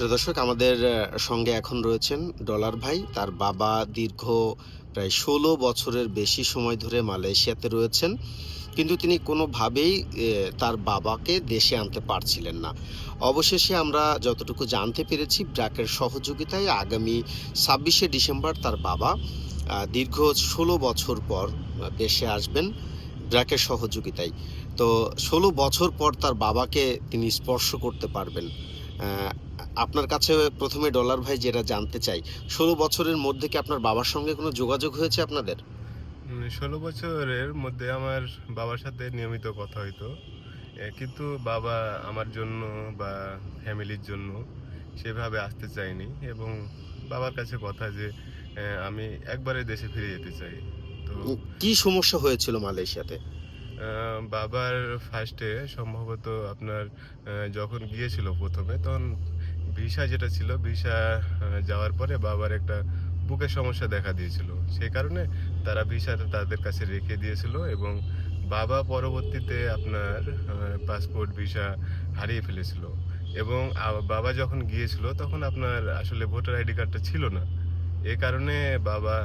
দর্শক, আমাদের সঙ্গে এখন রয়েছেন ডলার ভাই। তার বাবা দীর্ঘ প্রায় ষোলো বছরের বেশি সময় ধরে মালয়েশিয়াতে রয়েছেন। কিন্তু তিনি কোনোভাবেই তার বাবাকে দেশে আনতে পারছিলেন না। অবশেষে আমরা যতটুকু জানতে পেরেছি, ব্র্যাকের সহযোগিতায় আগামী ছাব্বিশে ডিসেম্বর তার বাবা দীর্ঘ ষোলো বছর পর দেশে আসবেন ব্র্যাকের সহযোগিতায়। তো ষোলো বছর পর তার বাবাকে তিনি স্পর্শ করতে পারবেন। আপনার কাছে প্রথমে ডলার ভাই যেটা জানতে চাই ষোলো বছরের মধ্যে কি আপনার বাবার সঙ্গে কোনো যোগাযোগ হয়েছে আপনাদের? ষোলো বছরের মধ্যে আমার বাবার সাথে নিয়মিত কথা হইতো। কিন্তু বাবা আমার জন্য বা ফ্যামিলির জন্য সেভাবে আসতে চাইনি এবং বাবার কাছে কথা যে আমি একবারে দেশে ফিরে যেতে চাই। তো কি সমস্যা হয়েছিল মালয়েশিয়াতে? বাবার ফার্স্টে সম্ভবত আপনার যখন গিয়েছিল প্রথমে তখন ভিসা যেটা ছিল, ভিসা যাওয়ার পরে বাবার একটা বুকের সমস্যা দেখা দিয়েছিল। সেই কারণে তারা ভিসাটা তাদের কাছে রেখে দিয়েছিল এবং বাবা পরবর্তীতে আপনার পাসপোর্ট, ভিসা হারিয়ে ফেলেছিল। এবং বাবা যখন গিয়েছিল তখন আপনার আসলে ভোটার আইডি কার্ডটা ছিল না। এ কারণে বাবা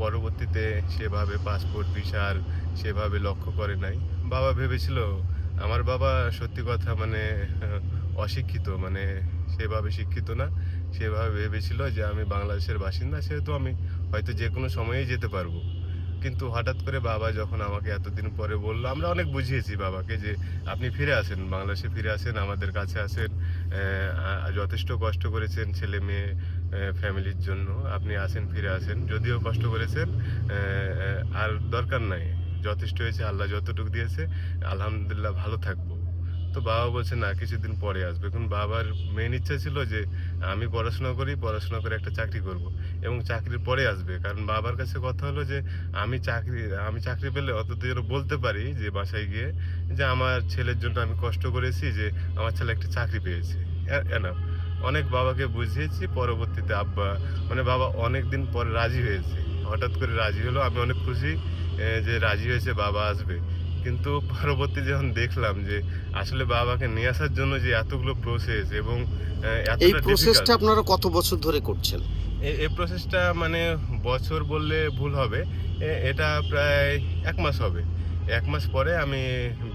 পরবর্তীতে সেভাবে পাসপোর্ট, ভিসা আর সেভাবে লক্ষ্য করে নাই। বাবা ভেবেছিল, আমার বাবা সত্যি কথা মানে অশিক্ষিত মানে সেভাবে শিক্ষিত না, সেভাবে ভেবেছিল যে আমি বাংলাদেশের বাসিন্দা, সেহেতু আমি হয়তো যে কোনো সময়েই যেতে পারব। কিন্তু হঠাৎ করে বাবা যখন আমাকে এতদিন পরে বলল, আমরা অনেক বুঝিয়েছি বাবাকে যে আপনি ফিরে আসেন, বাংলাদেশে ফিরে আসেন, আমাদের কাছে আসেন যথেষ্ট কষ্ট করেছেন ছেলে মেয়ে ফ্যামিলির জন্য, আপনি আসেন, ফিরে আসেন, যদিও কষ্ট করেছেন আর দরকার নাই, যথেষ্ট হয়েছে, আল্লাহ যতটুকু দিয়েছে, আলহামদুলিল্লাহ ভালো থাকব। তো বাবা বলছে, না, কিছুদিন পরে আসবে। এখন বাবার মেন ইচ্ছা ছিল যে, আমি পড়াশোনা করি, পড়াশোনা করে একটা চাকরি করব। এবং চাকরির পরে আসবে। কারণ বাবার কাছে কথা হলো যে, আমি চাকরি আমি চাকরি পেলে অন্তত যেন বলতে পারি যে, বাসায় গিয়ে যে, আমার ছেলের জন্য আমি কষ্ট করেছি যে, আমার ছেলে একটা চাকরি পেয়েছে। এনাফ অনেক বাবাকে বুঝিয়েছি, পরবর্তীতে আব্বা মানে বাবা অনেক দিন পরে রাজি হয়েছে। হঠাৎ করে রাজি হলো, আমি অনেক খুশি যে রাজি হয়েছে, বাবা আসবে। কিন্তু পরবর্তী যখন দেখলাম যে আসলে বাবাকে নিয়ে আসার জন্য যে এতগুলো প্রসেস এবং এই এতটা প্রসেসটা আপনারা কত বছর ধরে করছেন? এ- এই প্রসেসটা মানে বছর বললে ভুল হবে। এটা প্রায় এক মাস হবে। এক মাস পরে আমি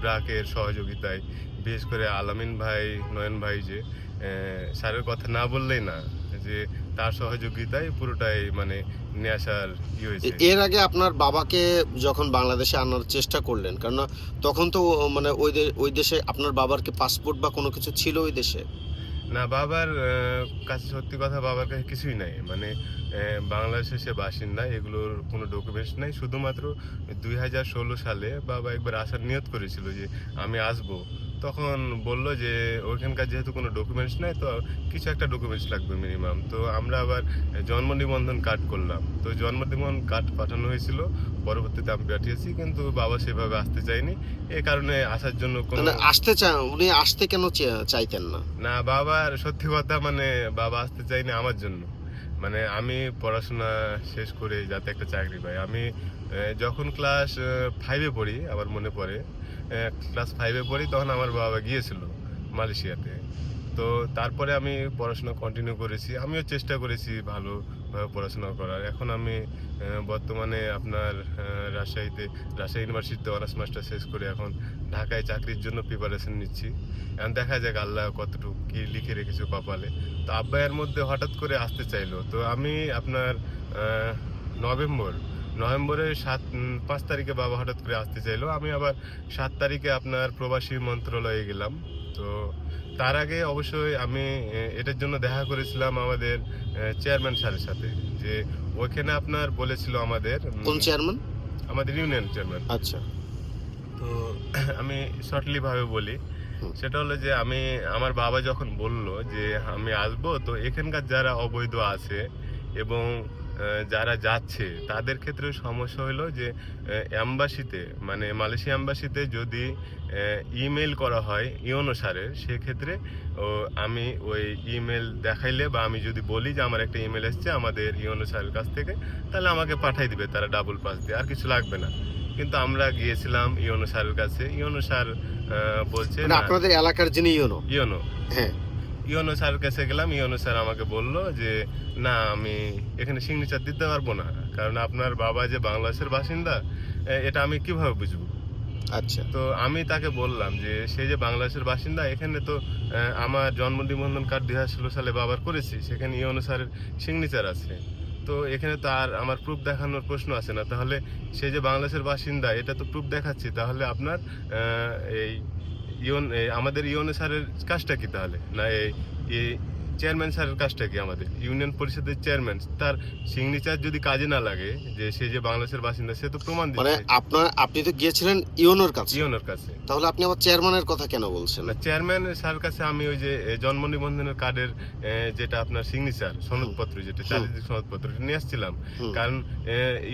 ব্রাকের সহযোগিতায় বিশেষ করে আলামিন ভাই নয়ন ভাই যে স্যারের কথা না বললেই না যে তার সহযোগিতায় পুরোটাই মানে নিয়ে আসার ই হয়েছে। এর আগে আপনার বাবাকে যখন বাংলাদেশে আনার চেষ্টা করলেন কারণ তখন তো মানে ওই ওই দেশে আপনার বাবার কি পাসপোর্ট বা কোনো কিছু ছিল ওই দেশে? না বাবার কাছে সত্যি কথা বাবার কাছে কিছুই নাই। মানে আহ, বাংলাদেশের সে বাসিন্দা এগুলোর কোনো ডকুমেন্টস নাই। শুধুমাত্র দুই হাজার ষোলো সালে বাবা একবার আসার নিয়ত করেছিল যে আমি আসব। তখন বলল যে ওইখানকার যেহেতু কোনো ডকুমেন্টস নাই তো কিছু একটা ডকুমেন্টস লাগবে মিনিমাম তো আমরা আবার জন্ম নিবন্ধন কার্ড করলাম। তো জন্ম নিবন্ধন কার্ড পাঠানো হয়েছিল পরবর্তীতে আমি পাঠিয়েছি কিন্তু বাবা সেভাবে আসতে চাইনি এ কারণে আসার জন্য কোনো মানে আসতে চান উনি আসতে কেন চাইতেন না? না বাবার সত্যি কথা মানে বাবা আসতে চাইনি আমার জন্য। মানে আমি পড়াশোনা শেষ করে যাতে একটা চাকরি পাই। আমি যখন ক্লাস ফাইভে পড়ি আমার মনে পড়ে ক্লাস ফাইভে পড়ি, তখন আমার বাবা গিয়েছিল মালয়েশিয়াতে। তো তারপরে আমি পড়াশোনা কন্টিনিউ করেছি। আমিও চেষ্টা করেছি ভালোভাবে পড়াশোনা করার। এখন আমি বর্তমানে আপনার রাজশাহীতে, রাজশাহী ইউনিভার্সিটিতে অনার্স মাস্টার শেষ করে এখন ঢাকায় চাকরির জন্য প্রিপারেশন নিচ্ছি। এখন দেখা যাক আল্লাহ কতটুকু কী লিখে রেখেছে কপালে। তো আব্বাইয়ের মধ্যে হঠাৎ করে আসতে চাইলো। তো আমি আপনার নভেম্বর নভেম্বরের সাত পাঁচ তারিখে বাবা হঠাৎ করে আসতে চাইলো। আমি আবার সাত তারিখে আপনার প্রবাসী মন্ত্রণালয়ে গেলাম। তো তার আগে অবশ্যই আমি এটার জন্য দেখা করেছিলাম আমাদের চেয়ারম্যান স্যারের সাথে যে ওইখানে আপনার বলেছিল আমাদের কোন চেয়ারম্যান? আমাদের ইউনিয়ন চেয়ারম্যান। আচ্ছা। তো আমি শর্টলি ভাবে বলি সেটা হলো যে আমি আমার বাবা যখন বলল যে আমি আসব তো এখানকার যারা অবৈধ আছে এবং যারা যাচ্ছে তাদের ক্ষেত্রে সমস্যা হলো যে অ্যাম্বাসিতে মানে মালয়েশিয়া অ্যাম্বাসিতে যদি ইমেল করা হয় ইওনো সারের সেক্ষেত্রে ও আমি ওই ইমেল দেখাইলে বা আমি যদি বলি যে আমার একটা ইমেল এসছে আমাদের ইওনো সারের কাছ থেকে তাহলে আমাকে পাঠাই দিবে তারা ডাবল পাস দিয়ে আর কিছু লাগবে না। কিন্তু আমরা গিয়েছিলাম ইওনো স্যারের কাছে ইওনো স্যার বলছে মানে আপনাদের এলাকার যিনি ইউনো ইওনো। হ্যাঁ। ইওনো স্যারের কাছে গেলাম ইওনো স্যার আমাকে বলল যে না আমি এখানে সিগনেচার দিতে পারব না। কারণ আপনার বাবা যে বাংলাদেশের বাসিন্দা এটা আমি কীভাবে বুঝব? আচ্ছা। তো আমি তাকে বললাম যে সে যে বাংলাদেশের বাসিন্দা এখানে তো আমার জন্ম নিবন্ধন কার্ড দুই হাজার ষোলো সালে বাবার করেছি সেখানে এই অনুসারে সিগনেচার আছে। তো এখানে তো আর আমার প্রুফ দেখানোর প্রশ্ন আছে না। তাহলে সে যে বাংলাদেশের বাসিন্দা এটা তো প্রুফ দেখাচ্ছি। তাহলে আপনার এই এই আমাদের ইউনে স্যারের কাজটা কি তাহলে? না এই চেয়ারম্যান স্যারের কাজটা কি আমাদের? ইউনিয়ন পরিষদের চেয়ারম্যান তার সিগনেচার যদি কাজে না লাগে যে সে যে বাংলাদেশের বাসিন্দা সে তো প্রমাণ মানে দিচ্ছে আপনার আপনি তো গিয়েছিলেন ইওনোর কাছে। ইউএনএর কাছে। তাহলে আপনি আবার চেয়ারম্যানের কথা কেন বলছেন? না চেয়ারম্যান স্যার কাছে আমি ওই যে জন্ম নিবন্ধনের কার্ডের যেটা আপনার সিগনেচার সনদপত্র যেটা। চারিদিক সনদপত্র নিয়ে আসছিলাম। কারণ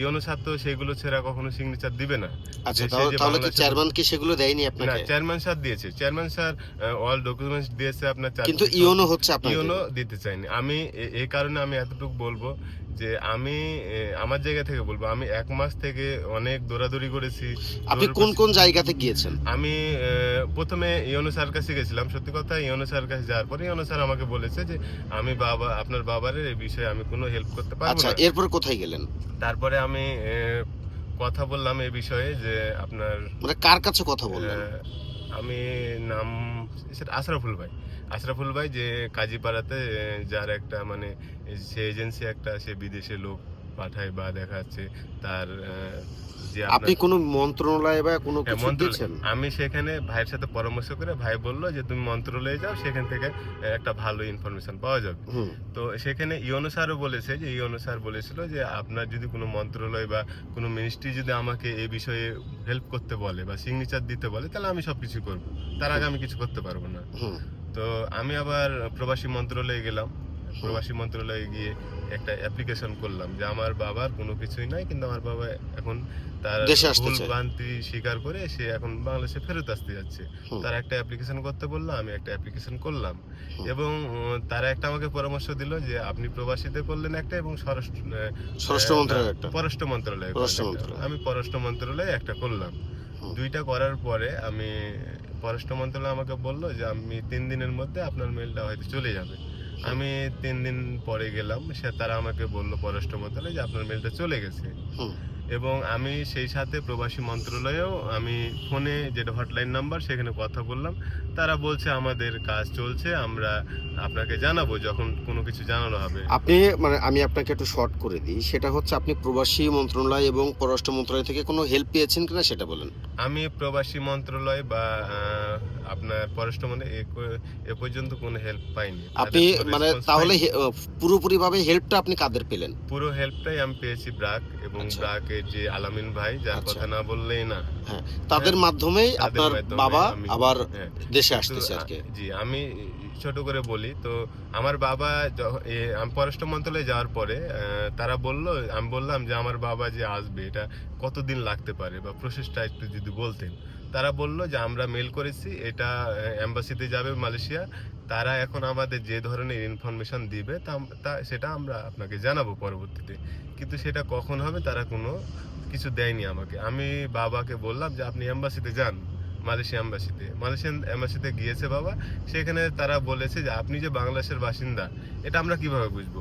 ইউনো স্যার তো সেগুলো ছেড়া কখনো সিগনেচার দিবে না। আচ্ছা তাহলে কি চেয়ারম্যান কি সেগুলো দেয়নি না আপনাকে? চেয়ারম্যান স্যার দিয়েছে। চেয়ারম্যান স্যার অল ডকুমেন্টস দিয়েছে আপনার কিন্তু ইওনো হচ্ছে আপনাকে। ইউনো দিতে চাইনি। আমি এ- এই কারণে আমি এতটুকু বলব যে আমি আমার জায়গা থেকে বলব আমি এক মাস থেকে অনেক দৌড়াদৌড়ি করেছি। আপনি কোন। কোন জায়গাতে গিয়েছেন? আমি প্রথমে ইয়নো স্যার কাছে গেছিলাম সত্যি কথা ইয়নো স্যার কাছে যাওয়ার পরে ইয়নো স্যার আমাকে বলেছে যে আমি বাবা আপনার বাবার এই বিষয়ে আমি কোনো হেল্প করতে পারব আচ্ছা এরপরে কোথায় গেলেন? তারপরে আমি কথা বললাম এই বিষয়ে যে আপনার মানে কার কাছে কথা বললেন? আমি নাম আশরাফুল ভাই। আশরাফুল ভাই যে কাজীপাড়াতে যার একটা মানে সে এজেন্সি একটা সে বিদেশে লোক পাঠায় বা দেখা যাচ্ছে তার যে আপনি কোনো মন্ত্রণালয়ে বা কোনো হ্যাঁ, কিছু দিয়েছেন আমি সেখানে ভাইয়ের সাথে পরামর্শ করে ভাই বলল যে তুমি মন্ত্রণালয়ে যাও সেখান থেকে একটা ভালো ইনফরমেশন পাওয়া যাবে। তো সেখানে ইওনো স্যারও বলেছে যে ইওনো স্যার বলেছিল যে আপনার যদি কোনো মন্ত্রণালয় বা কোনো মিনিস্ট্রি যদি আমাকে এই বিষয়ে হেল্প করতে বলে বা সিগনেচার দিতে বলে তাহলে আমি সব কিছু করব। তার আগে আমি কিছু করতে পারব না। তো আমি আবার প্রবাসী মন্ত্রণালয়ে গেলাম। প্রবাসী মন্ত্রণালয়ে গিয়ে একটা অ্যাপ্লিকেশন করলাম যে আমার বাবার কোনো কিছুই নাই কিন্তু আমার বাবা এখন তার দেশে আসতে ভুল ভ্রান্তি স্বীকার করে সে এখন বাংলাদেশে ফেরত আসতে যাচ্ছে। তার একটা অ্যাপ্লিকেশন করতে বলল আমি একটা অ্যাপ্লিকেশন করলাম। এবং তারা একটা আমাকে পরামর্শ দিল যে আপনি প্রবাসীতে করলেন একটা এবং স্বরাষ্ট্র স্বরাষ্ট্র মন্ত্রণালয় একটা। পররাষ্ট্র মন্ত্রণালয়। আমি পররাষ্ট্র মন্ত্রণালয়ে একটা করলাম। দুইটা করার পরে আমি পররাষ্ট্র মন্ত্রণালয় আমাকে বলল যে আমি তিন দিনের মধ্যে আপনার মেলটা হয়তো চলে যাবে। আমি তিন দিন পরে গেলাম সে তারা আমাকে বলল পররাষ্ট্র মন্ত্রণালয় যে আপনার মেলটা চলে গেছে। এবং আমি সেই সাথে প্রবাসী মন্ত্রণালয়েও আমি ফোনে যেটা হটলাইন নাম্বার সেখানে কথা বললাম। তারা বলছে আমাদের কাজ চলছে আমরা আপনাকে জানাব যখন কোনো কিছু জানানো হবে। আপনি মানে আমি আপনাকে একটু শর্ট করে দিই। সেটা হচ্ছে আপনি প্রবাসী মন্ত্রণালয় এবং পররাষ্ট্র মন্ত্রণালয় থেকে কোনো হেল্প পেয়েছেন কিনা সেটা বলেন। আমি প্রবাসী মন্ত্রণালয় বা পররাষ্ট্র মন্ত্রী এ পর্যন্ত কোনো হেল্প পাইনি আপনি তাদের মানে তাহলে পুরোপুরি ভাবে হেল্পটা আপনি কাদের পেলেন পুরো হেল্পটাই আমি পেয়েছি ব্রাক এবং আচ্ছা। ব্রাকের যে আলামিন ভাই যার আচ্ছা। কথা না বললেই না তাদের মাধ্যমেই আপনার মাধ্যমে বাবা আবার হ্যাঁ। দেশে আসতেছে আর কি জি আমি ছোট করে বলি তো আমার বাবা আমি পররাষ্ট্র মন্ত্রণালয়ে যাওয়ার পরে তারা বলল আমি বললাম যে আমার বাবা যে আসবে এটা কতদিন লাগতে পারে বা প্রসেসটা একটু যদি বলতেন তারা বলল যে, আমরা মেল করেছি, এটা এম্বাসিতে যাবে মালয়েশিয়া। তারা এখন আমাদের যে ধরনের ইনফরমেশন দিবে, তা সেটা আমরা আপনাকে জানাব পরবর্তীতে। কিন্তু সেটা কখন হবে, তারা কোনো কিছু দেয়নি আমাকে। আমি বাবাকে বললাম যে, আপনি এম্বাসিতে যান, মালয়েশিয়া এম্বাসিতে মালয়েশিয়ান এম্বাসিতে গিয়েছে বাবা। সেখানে তারা বলেছে যে, আপনি যে বাংলাদেশের বাসিন্দা, এটা আমরা কীভাবে বুঝব?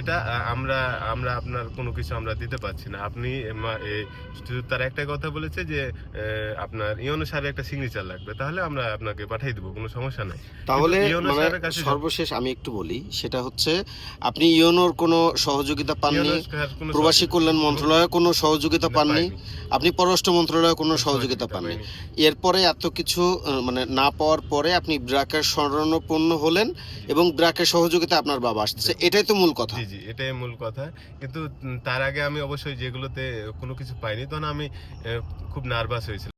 এটা আমরা আমরা আপনার কোনো কিছু আমরা দিতে পারছি না। আপনি তারা একটা কথা বলেছে যে আপনার ইয়নো সারে একটা সিগনেচার লাগবে। তাহলে আমরা আপনাকে পাঠিয়ে দেবো কোনো সমস্যা নাই। তাহলে মানে সর্বশেষ আমি একটু বলি সেটা হচ্ছে আপনি ইওনোর কোনো সহযোগিতা পাননি প্রবাসী কল্যাণ মন্ত্রণালয়ে কোনো সহযোগিতা পাননি আপনি পররাষ্ট্র মন্ত্রণালয়ে কোনো সহযোগিতা পাননি। এরপরে এত কিছু মানে না পাওয়ার পরে আপনি ব্রাকের শরণাপন্ন হলেন এবং ব্রাকের সহযোগিতা আপনার বাবা আসতেছে। এটাই তো মূল কথা। জি জি, এটাই মূল কথা। কিন্তু তার আগে আমি অবশ্যই যেগুলোতে কোনো কিছু পাইনি, তখন আমি খুব নার্ভাস হয়েছিলাম।